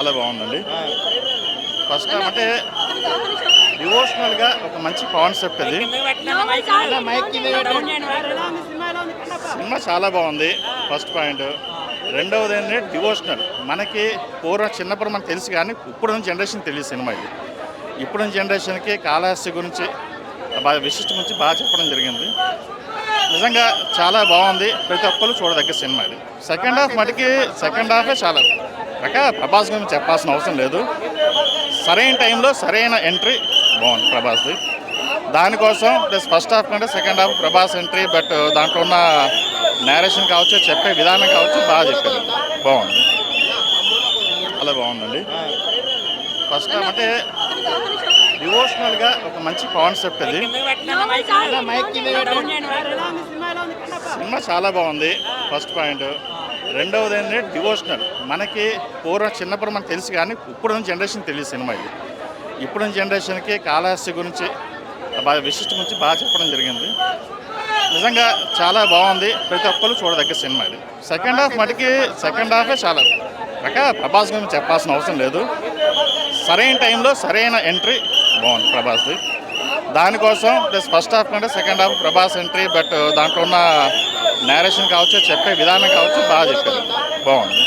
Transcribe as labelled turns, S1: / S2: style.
S1: చాలా బాగుందండి. First time అంటే డివోషనల్గా ఒక మంచి కాన్సెప్ట్ అది. సినిమా చాలా బాగుంది ఫస్ట్ పాయింట్. రెండవది ఏంటంటే డివోషనల్. మనకి పూర్వం చిన్నప్పుడు మనకు తెలుసు కానీ ఇప్పుడు జనరేషన్ తెలియదు సినిమా ఇది. ఇప్పుడు జనరేషన్కి కాళహస్తి గురించి బాగా విశిష్ట గురించి బాగా చెప్పడం జరిగింది. నిజంగా చాలా బాగుంది. ప్రతి ఒక్కరు చూడదగ్గ సినిమా ఇది. సెకండ్ హాఫ్ మటుకి సెకండ్ హాఫే చాలా. రక ప్రభాస్ గురించి చెప్పాల్సిన అవసరం లేదు. సరైన టైంలో సరైన ఎంట్రీ బాగుంది ప్రభాస్ది. దానికోసం ప్లస్ ఫస్ట్ హాఫ్ కంటే second half Prabhas entry but దాంట్లో ఉన్న నేరేషన్ కావచ్చు చెప్పే విధానం కావచ్చు బాగా చెప్పారు. బాగుంది. చాలా బాగుందండి. ఫస్ట్ హాఫ్ అంటే డివోషనల్గా ఒక మంచి కాన్సెప్ట్ అది. సినిమా చాలా బాగుంది. First point. రెండవది ఏంటంటే డివోషనల్. మనకి పూర్వం చిన్నప్పుడు మనకు తెలుసు కానీ ఇప్పుడు జనరేషన్ తెలియదు సినిమా ఇది. ఇప్పుడున్న జనరేషన్కి కాళహస్తి గురించి బాగా విశిష్ట గురించి బాగా చెప్పడం జరిగింది. నిజంగా చాలా బాగుంది. ప్రతి ఒక్కరు చూడదగ్గ సినిమా ఇది. సెకండ్ హాఫ్ మటుకి సెకండ్ హాఫే చాలా. రక ప్రభాస్ గురించి చెప్పాల్సిన అవసరం లేదు. సరైన టైంలో సరైన ఎంట్రీ బాగుంది ప్రభాస్ది. దానికోసం ప్లస్ ఫస్ట్ హాఫ్ కంటే second half Prabhas entry but uh, దాంట్లో ఉన్న నేరేషన్ కావచ్చు చెప్పే విధానం కావచ్చు బాగా చెప్పారు. బాగుంది.